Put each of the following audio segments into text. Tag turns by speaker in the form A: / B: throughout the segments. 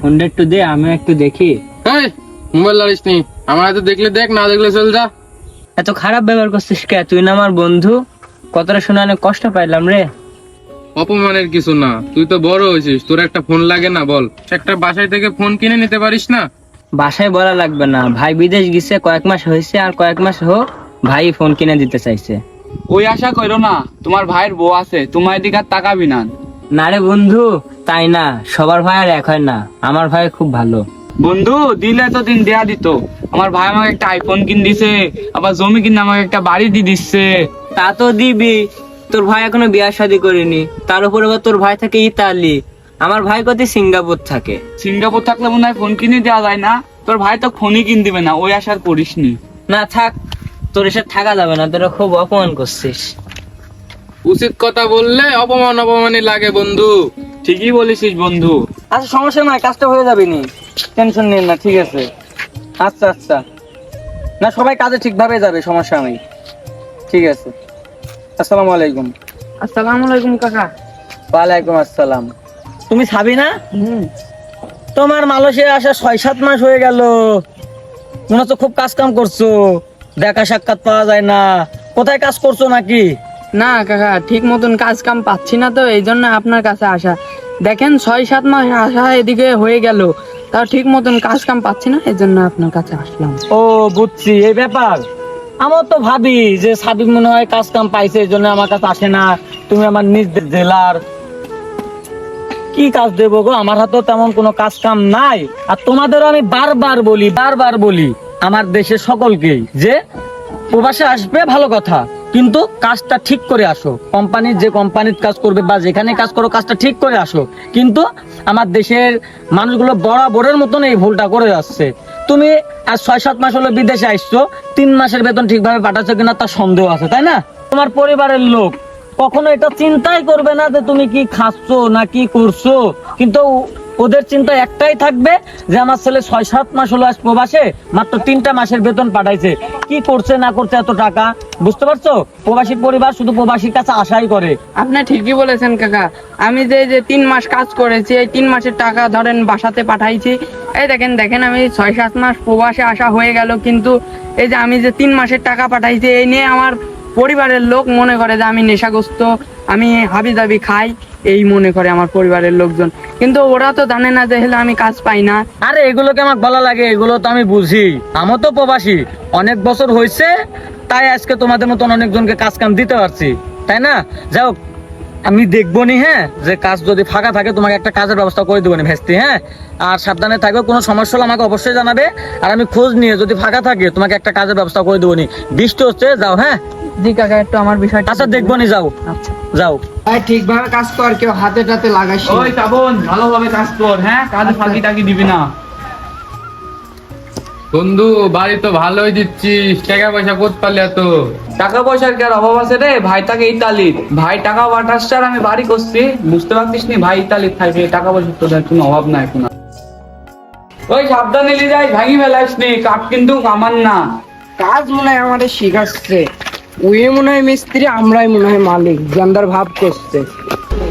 A: ফোনটা একটু দে আমি একটু দেখি।
B: এই মোবাইল লাড়িস নি। আমার হাতে দেখলে দেখ না দেখলে চল যা।
A: এত খারাপ ব্যবহার করছিস কে? তুই না আমার বন্ধু। কতটা শুনে অনেক কষ্ট পাইলাম রে।
B: অপমানের কিছু না। তুই তো বড় হয়েছিস তোর একটা ফোন লাগে না বল। একটা বাসায় থেকে ফোন কিনে নিতে পারিস না?
A: বাসায় বলা লাগবে না। ভাই বিদেশ গেছে কয়েক মাস হয়েছে আর কয়েক মাস হোক ভাই ফোন কিনে দিতে চাইছে।
C: ওই আশা করো না তোমার ভাইয়ের বউ আছে তোমার দিকে আর তাকাবি না।
A: না রে বন্ধু তাই না? সবার ভাই আর এক হয় না। আমার ভাই খুব ভালো।
C: বন্ধু দিলে তো দিন দেয়া দিত। আমার ভাই আমাকে একটা আইফোন কিন দিছে আবার জমি কিনে আমাকে একটা বাড়ি দিয়ে দিচ্ছে।
A: তা তো দিবি। তোর ভাই এখনও বিয়া শাদি করেনি। তার উপর আবার তোর ভাই থাকে ইতালি। আমার ভাই কত সিঙ্গাপুর থাকে।
C: সিঙ্গাপুর থাকলে মনে হয় ফোন কিনে দেওয়া যায় না। তোর ভাই তো ফোনই কিন দিবে না। ওই আশার করিস নি।
A: না থাক। তোর এসে থাকা যাবে না। তোরা খুব অপমান করছিস।
B: উচিত কথা বললে অপমান অপমানই লাগে বন্ধু।
C: ঠিকই বলেছিস বন্ধু।
A: আচ্ছা সমস্যা নাই কাজটা হয়ে যাবে নি। টেনশন নিন না ঠিক আছে। আচ্ছা আচ্ছা। না সবাই কাজে ঠিকভাবে যাবে সমস্যা নেই। ঠিক আছে। আসসালামু আলাইকুম।
D: আসসালামু আলাইকুম কাকা।
A: ওয়ালাইকুম আসসালাম। তুমি ছাবি না? তোমার মালয়েশিয়া আসা ছয় সাত মাস হয়ে গেল। মনে হচ্ছে খুব কাজ কাম করছ। দেখা সাক্ষাৎ পাওয়া যায় না। কোথায় কাজ করছ নাকি?
D: না, কাকা, ঠিক মতন কাজ কাম পাচ্ছি না তো, এই জন্য আপনার কাছে আসা। দেখেন, ছয়, সাত মাস আসা এদিকে হয়ে গেল। তাও ঠিক মতন কাজ কাম পাচ্ছি না, এই জন্য আপনার কাছে আসলাম।
A: ও, বুঝছি, এই ব্যাপার। আমার তো ভাবি যে সাবিক মনে হয় কাজ কাম পাইছে, এই জন্য আমার কাছে আসে না। তুমি আমার নিজ জেলার। কি কাজ দেবো গো? আমার হাতে তেমন কোনো কাজ কাম নাই। আর তোমাদেরও আমি বারবার বলি বারবার বলি, আমার দেশের সকলকেই, যে প্রবাসে আসবে, ভালো কথা। কিন্তু কাজটা ঠিক করে আসো। কোম্পানির যে কোম্পানির কাজ করবে বা যেখানে কাজ করো, কাজটা ঠিক করে আসো। কিন্তু আমার দেশের মানুষগুলো বরাবরের মতন এই ভুলটা করে যাচ্ছে। তুমি আজ ছয় সাত মাস হলো বিদেশে আসছো, তিন মাসের বেতন ঠিকভাবে পাঠাচ্ছ কিনা তার সন্দেহ আছে, তাই না? তোমার পরিবারের লোক কখনো এটা চিন্তাই করবে না যে তুমি কি খাচ্ছো না কি করছ। কিন্তু ওদের চিন্তা একটাই থাকবে যে আমার ছেলে ছয়, সাত মাস হলো আজ প্রবাসে, মাত্র তিনটা মাসের বেতন পাঠাইছে। কি করছে, না করছে এত টাকা? বুঝতে পারছ? প্রবাসী পরিবার শুধু প্রবাসীর কাছে আশাই করে।
D: আপনি ঠিকই বলেছেন, কাকা। আমি যে যে তিন মাস কাজ করেছি, এই তিন মাসের টাকা ধরেন বাসাতে পাঠাইছি, এই দেখেন দেখেন আমি ছয়, সাত মাস প্রবাসে আসা হয়ে গেল, কিন্তু এই যে আমি যে তিন মাসের টাকা পাঠাইছি, এই নিয়ে আমার পরিবারের লোক মনে করে যে আমি নেশাগ্রস্ত, আমি হাবি দাবি খাই, এই মনে করে আমার পরিবারের লোকজন। কিন্তু ওরা তো জানে না যে আমি কাজ পাই না।
A: আরে, এগুলোকে আমার ভালো লাগে, এগুলো তো আমি বুঝি। আমার তো প্রবাসী। অনেক বছর হয়েছে তাই আজকে তোমাদের মতন অনেকজনকে কাজ কাম দিতে পারছি। তাই না? যাও, আমি দেখব নি হ্যাঁ যে কাজ যদি ফাঁকা থাকে, তোমাকে একটা কাজের ব্যবস্থা করে দেবো ভেস্তি হ্যাঁ? আর সাবধানে থাকবে কোনো সমস্যা হলে আমাকে অবশ্যই জানাবে। আর আমি খোঁজ নিয়ে যদি ফাঁকা থাকে, তোমাকে একটা কাজের ব্যবস্থা করে দেবো নি। বৃষ্টি হচ্ছে, যাও হ্যাঁ?
D: জি কাকা একটু আমার বিষয়টা
A: আচ্ছা দেখব নি যাও।
D: আচ্ছা।
A: যাও।
D: ঠিকভাবে কাজ কর কেউ হাতে টাতে লাগাইস
C: ওই ভালোভাবে কাজ কর হ্যাঁ? কাজে ফাঁকি টাকি দিবি না।
B: বন্ধু বাড়ি তো ভালোই দিচ্ছিস। টাকা পয়সা কোথ পারলে এত?
C: টাকা পয়সার কি আর অভাব আছে রে? ভাই থাকে ইতালির। ভাই টাকা আর আমি বাড়ি করছি। বুঝতে পারছিস নি? ভাই ইতালির থাকে টাকা পয়সা তো দেখ কোনো অভাব নাই কোনো ওই সাবধানে নিয়ে যাই ভাঙি ফেলাইস নি। কাঠ কিন্তু আমার না।
D: কাজ মনে হয় আমাদের শিখাচ্ছে। ওই মনে হয় মিস্ত্রি আমরাই মনে হয় মালিক। জানদার ভাব করছে।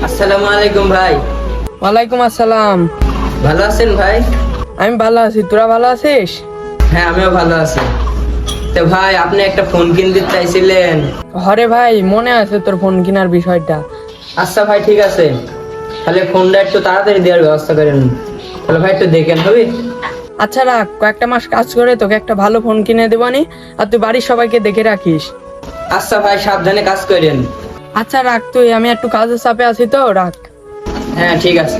A: আসসালামু আলাইকুম ভাই।
D: ওয়ালাইকুম আসসালাম।
A: ভালো আছেন ভাই?
D: আমি ভালো আছি। তোরা ভালো আছিস?
A: হ্যাঁ আমিও ভালো আছি। তো ভাই আপনি একটা ফোন কিনতে চাইছিলেন।
D: হরে ভাই মনে আছে তোর ফোন কেনার বিষয়টা।
A: আচ্ছা ভাই ঠিক আছে। তাহলে ফোনটা একটু তাড়াতাড়ি দেওয়ার ব্যবস্থা করেন। তাহলে ভাই একটু দেখেন হবে?
D: আচ্ছা রাখ কয়েকটা মাস কাজ করে তোকে একটা ভালো ফোন কিনে দেবানি আর তুই বাড়ির সবাইকে দেখে রাখিস।
A: আচ্ছা ভাই সাবধানে কাজ করেন।
D: আচ্ছা রাখ তুই। আমি একটু কাজের চাপে আছি তো রাখ।
A: হ্যাঁ ঠিক আছে।